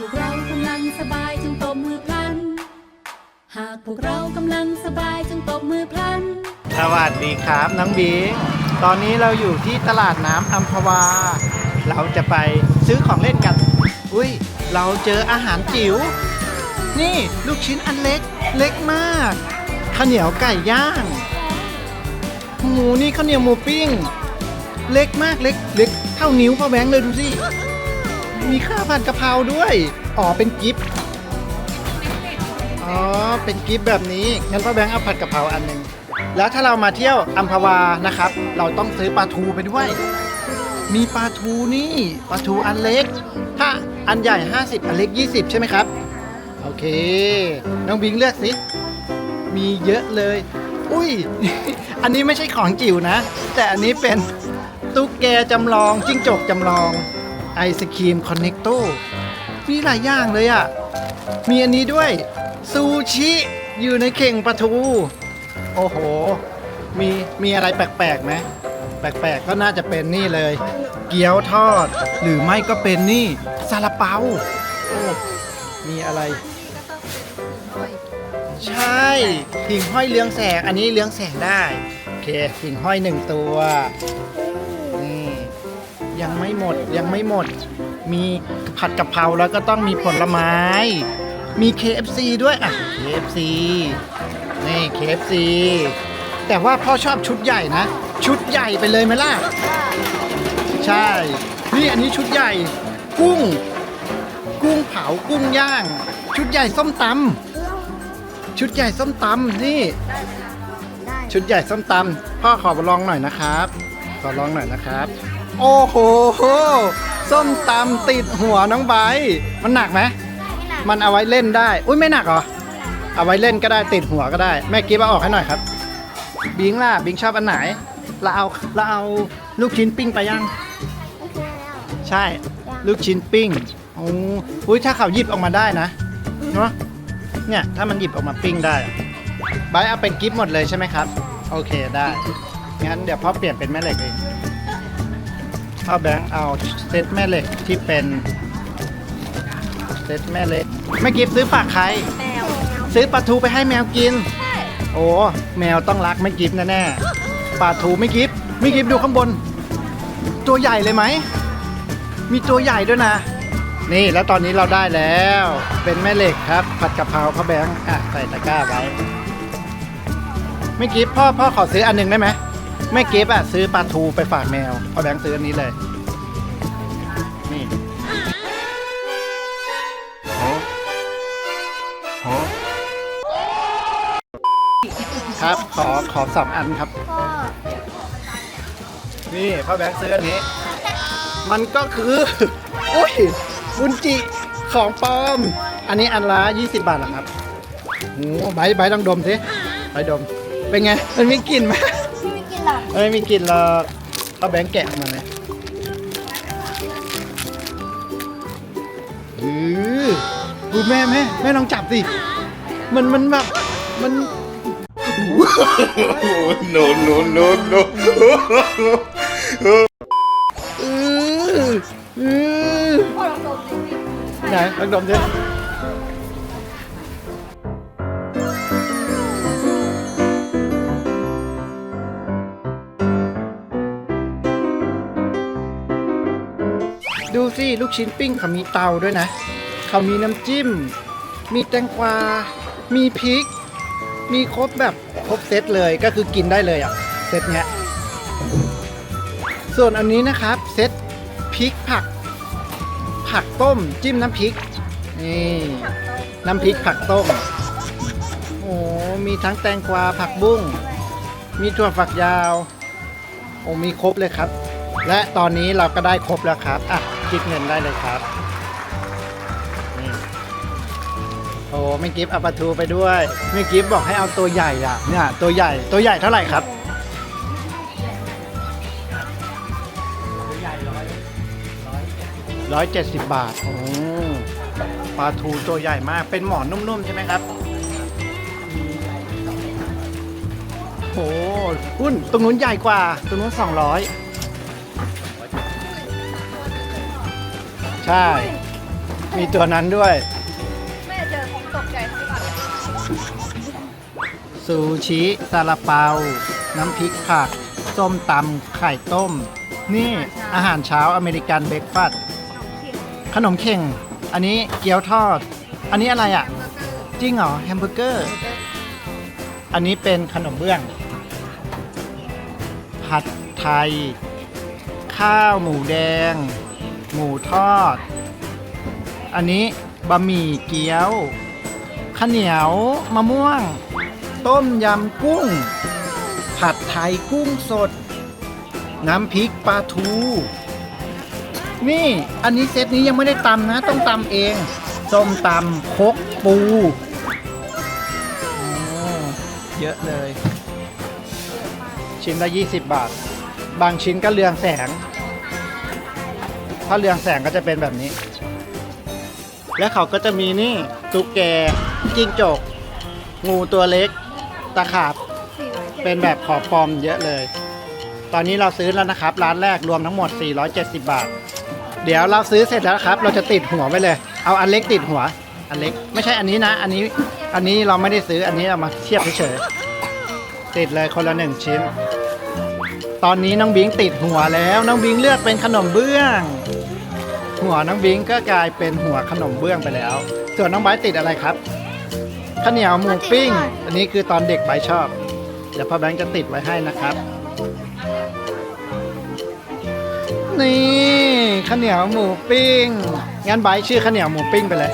พวกเรากำลังสบายจงตบมือพลัน หากพวกเรากำลังสบายจงตบมือพลัน สวัสดีครับน้องบิงตอนนี้เราอยู่ที่ตลาดน้ำอัมพวา เราจะไปซื้อของเล่นกัน อุ้ย เราเจออาหารจิ๋ว นี่ลูกชิ้นอันเล็ก เล็กมากข้าวเหนียวไก่ย่าง หมูนี่ข้าวเหนียวหมูปิ้ง เล็กมากเล็ก เล็กเท่านิ้วพ่อแบงค์เลยดูสิ มีข้าวผัดกะเพราด้วย อ๋อ เป็นกิฟต์อ๋อ เป็นกิฟต์แบบนี้ งั้นพ่อแบงค์เอาผัดกะเพราอันหนึ่ง แล้วถ้าเรามาเที่ยวอัมพวานะครับ เราต้องซื้อปลาทูไปด้วย มีปลาทูนี่ ปลาทูอันเล็ก ถ้าอันใหญ่ 50 อันเล็ก 20 ใช่ไหมครับ โอเค น้องบิงเลือกสิ มีเยอะเลย อุ้ย อันนี้ไม่ใช่ของจิ๋วนะ แต่อันนี้เป็นตุ๊กแกจำลองจิ้งจกจำลอง ไอศครีมคอนเน c โตมีหลายอย่างเลยอะ่ะ มีอันนี้ด้วย ซูชิ อยู่ในเข่งปลาทู โอ้โห มีมีอะไรแปลกๆไหมแปลกๆก็น่าจะเป็นนี่เลย เกี๊ยวทอด หรือไม่ก็เป็นนี่ซาลาเปาโอ้มีอะไร ใช่หิ่งห้อยเรืองแสง อันนี้เรืองแสงได้ โอเคหิ่งห้อยหนึ่งตัว ยังไม่หมดยังไม่หมด มีผัดกะเพราแล้วก็ต้องมีผลไม้ มี KFC ด้วยอะ KFC นี่ KFC แต่ว่าพ่อชอบชุดใหญ่นะ ชุดใหญ่ไปเลยไหมล่ะ ใช่ นี่อันนี้ชุดใหญ่ กุ้ง กุ้งเผากุ้งย่าง ชุดใหญ่ส้มตำชุดใหญ่ส้มตำนี่ชุดใหญ่ส้มตำพ่อขอลองหน่อยนะครับ ขอลองหน่อยนะครับ โอ้โห ส้มตำติดหัวน้องไบร์ทมันหนักไหม มันเอาไว้เล่นได้ อุ้ยไม่หนักเหรอ เอาไว้เล่นก็ได้ติดหัวก็ได้ แม่กิฟต์เอาออกให้หน่อยครับ บิงล่ะ บิงชอบอันไหน เราเอาเราเอาลูกชิ้นปิ้งไปยังใช่ ลูกชิ้นปิ้งโอ้อุ้ยถ้าเขาหยิบออกมาได้นะ เนาะเนี่ย ถ้ามันหยิบออกมาปิ้งได้อะไบร์ทเอาเป็นกิฟต์หมดเลยใช่ไหมครับ โอเคได้ งั้นเดี๋ยวพ่อเปลี่ยนเป็นแม่เหล็กเอง พ่อแบงค์เอาเซตแม่เหล็กที่เป็นเซตแม่เหล็กไม่กิฟต์ซื้อฝากใครซื้อปลาทูไปให้แมวกิน โอ้แมวต้องรักไม่กิฟต์แน่ๆปลาทูไม่กิฟต์ไม่กิฟต์ดูข้างบน ตัวใหญ่เลยไหม มีตัวใหญ่ด้วยนะ นี่แล้วตอนนี้เราได้แล้ว เป็นแม่เหล็กครับ ผัดกะเพราพ่อแบงค์อะใส่ตะกร้าไว้ไม่กิฟต์พ่อพ่อขอซื้ออันหนึ่งได้ไหม ไม่เกิฟอะซื้อปลาทูไปฝากแมวพ่อแบงค์ซื้ออันนี้เลย นี่ครับ ขอขอสองอันครับ นี่พ่อแบงค์ซื้ออันนี้ มันก็คืออุ้ยบุญจิของปลอม อันนี้อันละ20 บาทเหรอครับโอ้ใบใบต้องดมสิใบดม เป็นไง มันมีกลิ่นไหม ไม่กินหรอกเอ้ยมีกลิ่นหรอกเอาแบงค์แกะออกมาเลยอือดูแม่แม่แม่ลองจับสิ มันมันแบบมัน no, no, no, no. อืออือไหนลองดมสิ ดูสิลูกชิ้นปิ้งเขามีเตาด้วยนะ เขามีน้ำจิ้ม มีแตงกวา มีพริก มีครบแบบครบเซตเลยก็คือกินได้เลยอะเซตเนี้ยส่วนอันนี้นะครับเซตพริกผัก ผักต้มจิ้มน้ำพริกนี่น้ำพริกผักต้มโอ้มีทั้งแตงกวาผักบุ้ง มีถั่วฝักยาว โอ้มีครบเลยครับ และตอนนี้เราก็ได้ครบแล้วครับอะ คิดเงินได้เลยครับนี่โอ้ไม่กิฟต์เอาปลาทูไปด้วยไม่กิฟต์บอกให้เอาตัวใหญ่อะเนี่ยตัวใหญ่ตัวใหญ่เท่าไหร่ครับร้อยเจ็ดสิบบาทโอ้ปลาทูตัวใหญ่มากเป็นหมอนนุ่มๆใช่ไหมครับโอ้หุ้นตรงนู้นใหญ่กว่า ตรงนู้นสองร้อย ใช่ มีตัวนั้นด้วย แม่เจอของตกใจทั้งก่อนซูชิซาลาเปา น้ำพริกผัก ส้มตำไข่ต้ม นี่อาหารเช้าอเมริกันเบรกฟาสต์ขนมเข่ง อันนี้เกี๊ยวทอด อันนี้อะไรอะ จริงเหรอแฮมเบอร์เกอร์ อันนี้เป็นขนมเบื้อง ผัดไทย ข้าวหมูแดง หมูทอด อันนี้บะหมี่เกี๊ยวข้าวเหนียวมะม่วง ต้มยำกุ้ง ผัดไทยกุ้งสด น้ำพริกปลาทู นี่อันนี้เซตนี้ยังไม่ได้ตำนะ ต้องตำเองส้มตำคกปูเยอะเลย ชิ้นละ 20 บาท บางชิ้นก็เรืองแสง ถ้าเรืองแสงก็จะเป็นแบบนี้ และเขาก็จะมีนี่ตุ๊กแกจิ้งจก งูตัวเล็ก ตะขาบ เป็นแบบขอบฟอมเยอะเลย ตอนนี้เราซื้อแล้วนะครับ ร้านแรกรวมทั้งหมด 470 บาท เดี๋ยวเราซื้อเสร็จแล้วครับ เราจะติดหัวไว้เลย เอาอันเล็กติดหัว อันเล็ก ไม่ใช่อันนี้นะ อันนี้ อันนี้เราไม่ได้ซื้อ อันนี้เอามาเทียบเฉยๆ ติดเลยคนละหนึ่งชิ้นตอนนี้น้องบิงติดหัวแล้ว น้องบิงเลือกเป็นขนมเบื้อง หัวน้องบิงก็กลายเป็นหัวขนมเบื้องไปแล้ว ส่วนน้องไบร์ทติดอะไรครับข้าวเหนียวหมูปิ้ง อันนี้คือตอนเด็กไบร์ทชอบ เดี๋ยวพ่อแบงค์จะติดไว้ให้นะครับ นี่ข้าวเหนียวหมูปิ้ง งั้นไบร์ทชื่อข้าวเหนียวหมูปิ้งไปเลย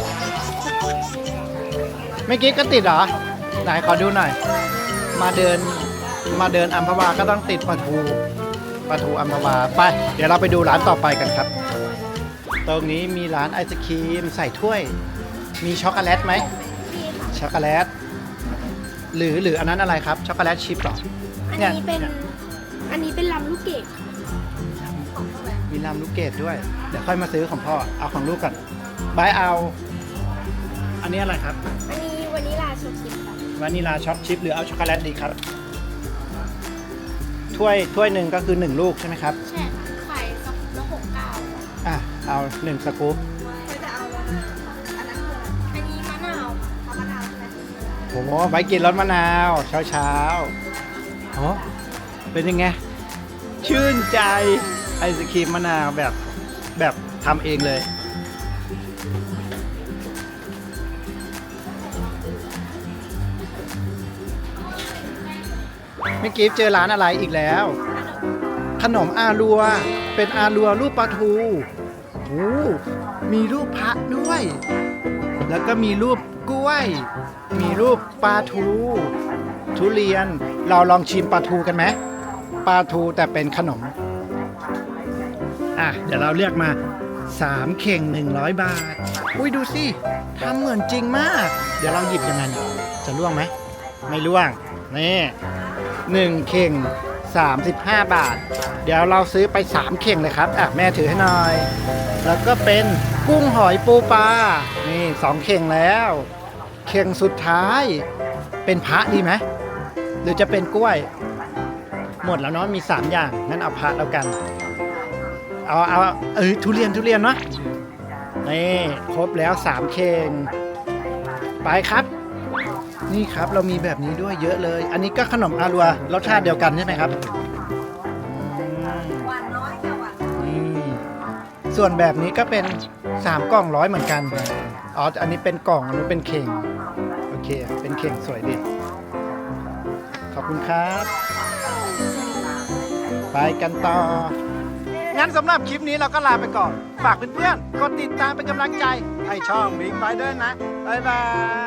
เมื่อกี้ก็ติดเหรอ ไหนขอดูหน่อย มาเดินมาเดินอัมพวาก็ต้องติดปลาทูปลาทูอัมพวาไป เดี๋ยวเราไปดูร้านต่อไปกันครับ ตรงนี้มีร้านไอศครีมใส่ถ้วย มีช็อกโกแลตไหมช็อกโกแลต หรือหรืออันนั้นอะไรครับ ช็อกโกแลตชิพเหรอ อันเนี่ยนี้เป็น อันนี้เป็นลำลูกเกดมีลำลูกเกดด้วย เดี๋ยวค่อยมาซื้อของพ่อ เอาของลูกก่อนบายเอา อันนี้อะไรครับ อันนี้วานิลาช็อกโกแลตค่ะวานิลาช็อกชิพหรือเอาช็อกโกแลตดีครับ ถ้วยถ้วยหนึ่งก็คือหนึ่งลูกใช่ไหมครับ ใช่ค่ะไข่สองแล้วหกเก้าอะ เอาหนึ่งสกู๊ปอจะเอาอันนั้นคืออะไรอันนี้มะนาวเอามะนาวใช่ไหมโอ้โหใบกินรสมะนาวเช้าเช้าโอ้เป็นยังไง ชื่นใจไอศครีมมะนาวแบบแบบทำเองเลยเมื่อกี้เจอร้านอะไรอีกแล้ว ขนมอารัว เป็นอารัวรูปปลาทู โอ้มีรูปพระด้วย แล้วก็มีรูปกล้วย มีรูปปลาทู ทุเรียน เราลองชิมปลาทูกันไหมปลาทูแต่เป็นขนม อะ เดี๋ยวเราเลือกมา3เข่ง100บาท อุ้ยดูสิทำเหมือนจริงมาก เดี๋ยวเราหยิบยังไงจะล่วงไหม ไม่ล่วง นี่หนึ่งเข่ง 35 บาท เดี๋ยวเราซื้อไป 3 เข่งเลยครับอะแม่ถือให้หน่อย แล้วก็เป็นกุ้งหอยปูปลา นี่สองเข่งแล้ว เข่งสุดท้าย เป็นพระดีไหม หรือจะเป็นกล้วย หมดแล้วเนาะมี 3 อย่าง งั้นเอาพระแล้วกัน เอาเอาเออทุเรียนทุเรียนเนาะนี่ครบแล้ว 3 เข่งไปครับ นี่ครับเรามีแบบนี้ด้วยเยอะเลย อันนี้ก็ขนมอารัวรสชาติเดียวกันใช่ไหมครับอืมหวานน้อยค่ะหวานนี่ส่วนแบบนี้ก็เป็น 3 กล่องร้อยเหมือนกัน อ๋อ อันนี้เป็นกล่องอันนี้เป็นเข่ง โอเค เป็นเข่งสวยดี ขอบคุณครับ ไปกันต่อ งั้นสำหรับคลิปนี้เราก็ลาไปก่อน ฝากเพื่อนๆ กดติดตามเป็นกำลังใจ ให้ช่องบิ๊กไบเดอร์นะ บ๊ายบาย